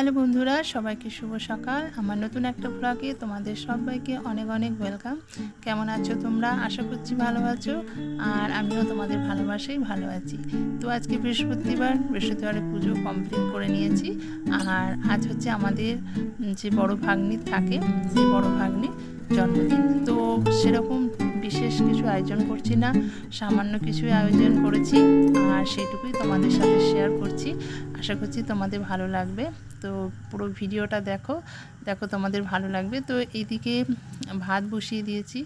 Hello বন্ধুরা, সবাইকে শুভ সকাল। আমার নতুন একটা ব্লগে তোমাদের সবাইকে অনেক অনেক ওয়েলকাম কেমন আছো তোমরা? আশা করছি ভালো আছো, আর আমিও তোমাদের ভালোবাসাই ভালো আছি। তো আজকে বৃহস্পতিবার, বৃহস্পতিবারে পুজো কমপ্লিট করে নিয়েছি। আর আজ হচ্ছে আমাদের যে বড় ভাগ্নি থাকে, সেই বড় ভাগ্নি জন্মদিন। তো সেরকম বিশেষ কিছু আয়োজন করছি না, সামান্য কিছু আয়োজন করেছি, আর সেটুকুই তোমাদের সাথে শেয়ার করছি। আশা করছি তোমাদের ভালো লাগবে। তো পুরো ভিডিওটা দেখো। দেখো তোমাদের ভালো লাগবে। তো এইদিকে ভাত বসিয়ে দিয়েছি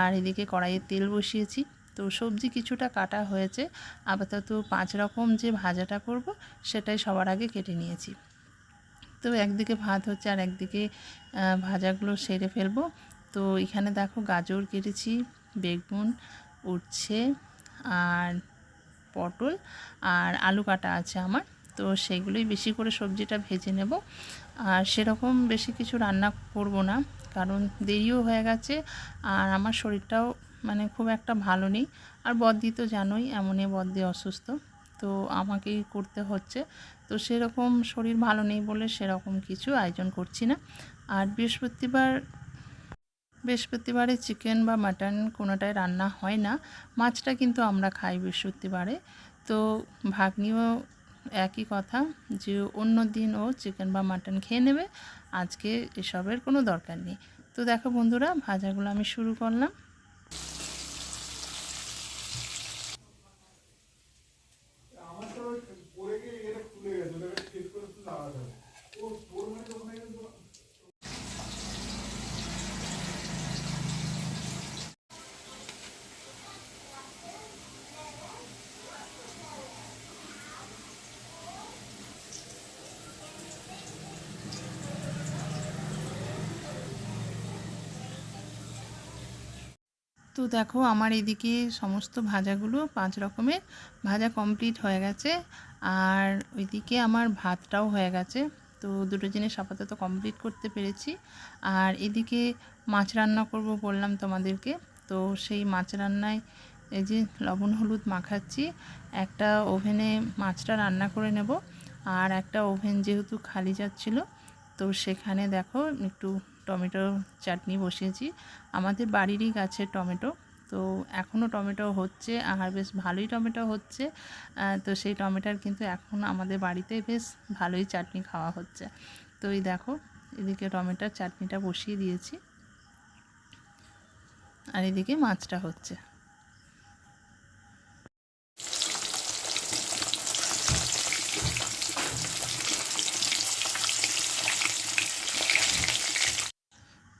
আর এদিকে কড়াইয়ে তেল বসিয়েছি। তো সবজি কিছুটা কাটা হয়েছে। আপাতত পাঁচ রকম যে ভাজাটা করব, সেটাই সবার আগে কেটে নিয়েছি। তো একদিকে ভাত হচ্ছে আর একদিকে ভাজাগুলো সেরে ফেলব। তো এখানে দেখো গাজর কেটেছি, বেগুন উঠছে আর পটল আর আলু কাটা আছে আমার। তো সেগুলোই বেশি করে সবজিটা ভেজে নেব। আর সেরকম বেশি কিছু রান্না করব না, কারণ দেরিও হয়ে গেছে আর আমার শরীরটাও মানে খুব একটা ভালো নেই। আর বদ্দি তো জানোই এমনই বদ্দি অসুস্থ, তো আমাকেই করতে হচ্ছে। তো সেরকম শরীর ভালো নেই বলে সেরকম কিছু আয়োজন করছি না। আর বৃহস্পতিবার, বৃহস্পতিবারে চিকেন বা মাটন কোনোটাই রান্না হয় না। মাছটা কিন্তু আমরা খাই বৃহস্পতিবারে। তো ভাগ্নিও একই কথা যে অন্য দিন ও চিকেন বা মাটন খেয়ে নেবে, আজকে এসবের কোনো দরকার নেই। তো দেখো বন্ধুরা, ভাজাগুলো আমি শুরু করলাম আমার তো ওই পড়ে গিয়ে এটা খুলে গেছে ওটাকে ঠিক করে একটু লাগাতে হবে ও তোর মানে যখন কিন্তু তো দেখো আমার এদিকে সমস্ত ভাজাগুলো পাঁচ রকমের। ভাজা কমপ্লিট হয়ে গেছে। আর ওইদিকে আমার ভাতটাও হয়ে গেছে। তো দুটো জিনিস আপাতত কমপ্লিট করতে পেরেছি। আর এদিকে মাছ রান্না করব বললাম তোমাদেরকে। তো সেই মাছ রান্নায় এই যে লবণ হলুদ মাখাচ্ছি। একটা ওভেনে মাছটা রান্না করে নেব। আর একটা ওভেন যেহেতু খালি যাচ্ছিল, তো সেখানে দেখো একটু টমেটো চাটনি বসিয়েছি। আমাদের বাড়িরই গাছের টমেটো, তো এখনও টমেটো হচ্ছে আর বেশ ভালোই টমেটো হচ্ছে তো সেই টমেটোর কিন্তু এখন আমাদের বাড়িতে বেশ ভালোই চাটনি খাওয়া হচ্ছে। তো এই দেখো, এদিকে টমেটোর চাটনিটা বসিয়ে দিয়েছি, আর এদিকে মাছটা হচ্ছে।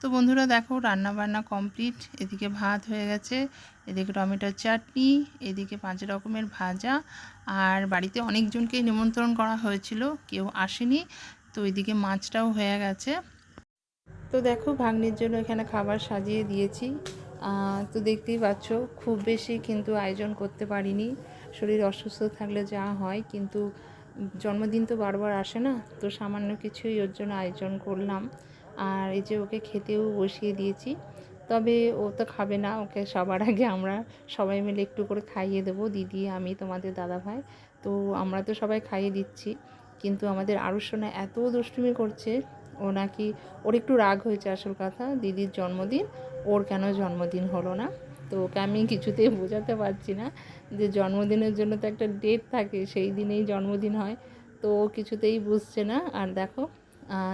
তো বন্ধুরা দেখো রান্না বান্না কমপ্লিট। এদিকে ভাত হয়ে গেছে, এদিকে টমেটোর চাটনি, এদিকে পাঁচ রকমের ভাজা। আর বাড়িতে অনেকজনকেই নিমন্ত্রণ করা হয়েছিল, কেউ আসেনি, তো এদিকে মাছটাও হয়ে গেছে। তো দেখো, ভাগ্নির জন্য এখানে খাবার সাজিয়ে দিয়েছি। তো দেখতেই পাচ্ছ, খুব বেশি কিন্তু আয়োজন করতে পারিনি। শরীর অসুস্থ থাকলে যা হয়, কিন্তু জন্মদিন তো বারবার আসে না, তো সামান্য কিছুই ওর জন্য আয়োজন করলাম। আর এই যে ওকে খেতেও বসিয়ে দিয়েছি। তবে ও তো খাবে না, ওকে সবার আগে আমরা সবাই মিলে একটু করে খাইয়ে দেবো। দিদি, আমি, তোমাদের দাদা ভাই তো আমরা তো সবাই খাইয়ে দিচ্ছি। কিন্তু আমাদের আরুষণা এত দুষ্টুমি করছে, ও নাকি, ওর একটু রাগ হয়েছে আসল কথা, দিদির জন্মদিন, ওর কেন জন্মদিন হলো না? তো ওকে আমি কিছুতেই বোঝাতে পারছি না যে জন্মদিনের জন্য তো একটা ডেট থাকে, সেই দিনেই জন্মদিন হয়, তো ও কিছুতেই বুঝছে না। আর দেখো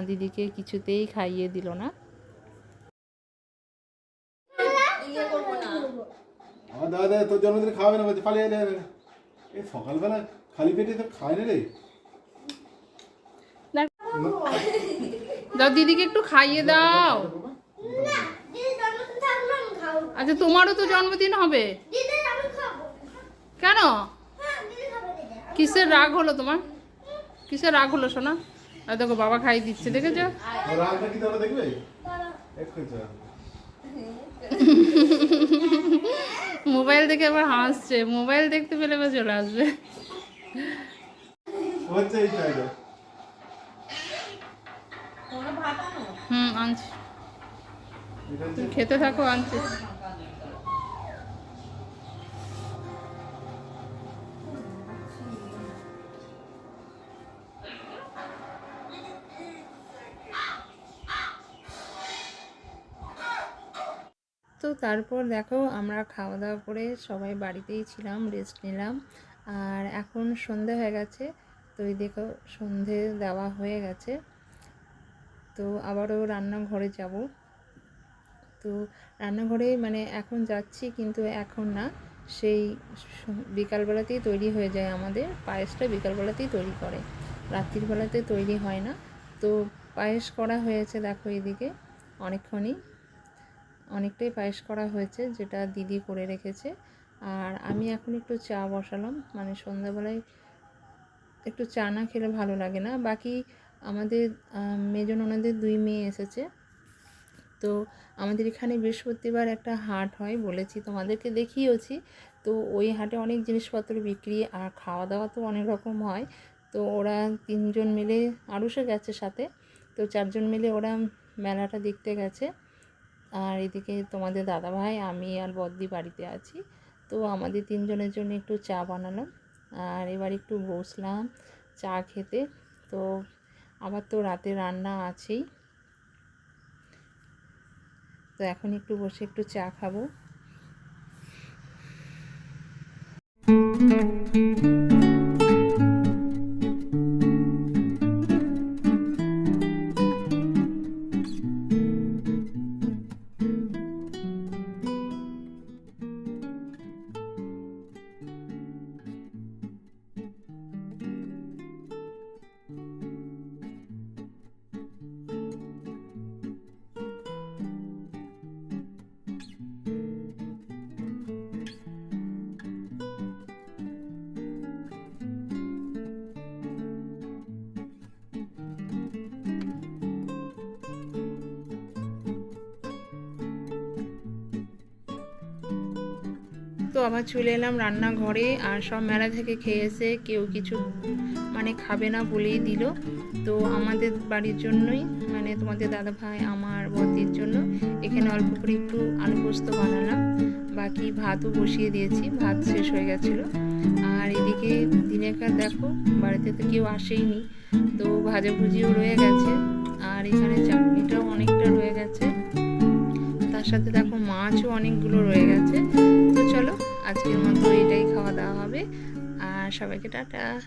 দিদিকে কিছুতেই খাইয়ে দিল না। দাদা দাদা তোর জন্মদিনে খাওয়াবে না বলছে পালিয়ে এলে এই সকালবেলা খালি পেটে তো খায় না রে। দাও দিদিকে একটু খাইয়ে দাও। আচ্ছা তোমারও তো জন্মদিন হবে। কেন? কিসের রাগ হলো তোমার? কিসের রাগ হলো সোনা আর দেখো বাবা খাইয়ে দিচ্ছে দেখেছ? মোবাইল দেখে আবার হাসছে মোবাইল দেখতে পেলে এবার চলে আসবে। হুম আনছি। খেতে থাকো আনছি। তারপর দেখো আমরা খাওয়া দাওয়া করে সবাই বাড়িতেই ছিলাম রেস্ট নিলাম। আর এখন সন্ধে হয়ে গেছে, তো এই দেখো সন্ধে দেওয়া হয়ে গেছে। তো আবারও রান্নাঘরে যাব। তো রান্নাঘরে মানে এখন যাচ্ছি কিন্তু এখন না, সেই বিকালবেলাতেই তৈরি হয়ে যায় আমাদের। পায়েসটা বিকালবেলাতেই তৈরি করে রাত্রির বেলাতে তৈরি হয় না। তো পায়েস করা হয়েছে দেখো এদিকে, অনেকক্ষণই। অনেকটাই পায়েস করা হয়েছে, যেটা দিদি করে রেখেছে। আর আমি এখন একটু চা বসালাম মানে সন্ধ্যাবেলায় একটু চা না খেলে ভালো লাগে না। বাকি আমাদের মেজন ওনাদের দুই মেয়ে এসেছে। তো আমাদের এখানে বৃহস্পতিবার একটা হাট হয় বলেছি তোমাদেরকে দেখিয়েওছি। তো ওই হাটে অনেক জিনিসপত্র বিক্রি আর খাওয়া দাওয়া তো অনেক রকম হয়। তো ওরা তিনজন মিলে আরুষে গেছে সাথে। তো চারজন মিলে ওরা মেলাটা দেখতে গেছে। আর এদিকে তোমাদের দাদাভাই, আমি আর বদ্দি বাড়িতে আছি। তো আমাদের তিনজনের জন্য একটু চা বানালাম। আর এবার একটু বসলাম চা খেতে। তো আবার তো রাতে রান্না আছেই। তো এখন একটু বসে একটু চা খাব। তো আবার চলে এলাম রান্নাঘরে আর সব মেলা থেকে খেয়ে এসে কেউ কিছু মানে খাবে না বলেই দিল। তো আমাদের বাড়ির জন্যই মানে তোমাদের দাদা ভাই আমার বদির জন্য এখানে অল্প করে একটু আলু পোস্ত বানালাম। বাকি ভাতও বসিয়ে দিয়েছি, ভাত শেষ হয়ে গেছিল। আর এদিকে দিনে দিনেকার দেখো, বাড়িতে তো কেউ আসেইনি। তো ভাজাভুজিও রয়ে গেছে, আর এখানে চাটনিটাও অনেকটা রয়ে গেছে। তার সাথে দেখো মাছও অনেকগুলো রয়ে গেছে। তো চলো, আজকের মতো এটাই খাওয়া দাওয়া হবে। আর সবাইকে টাটা।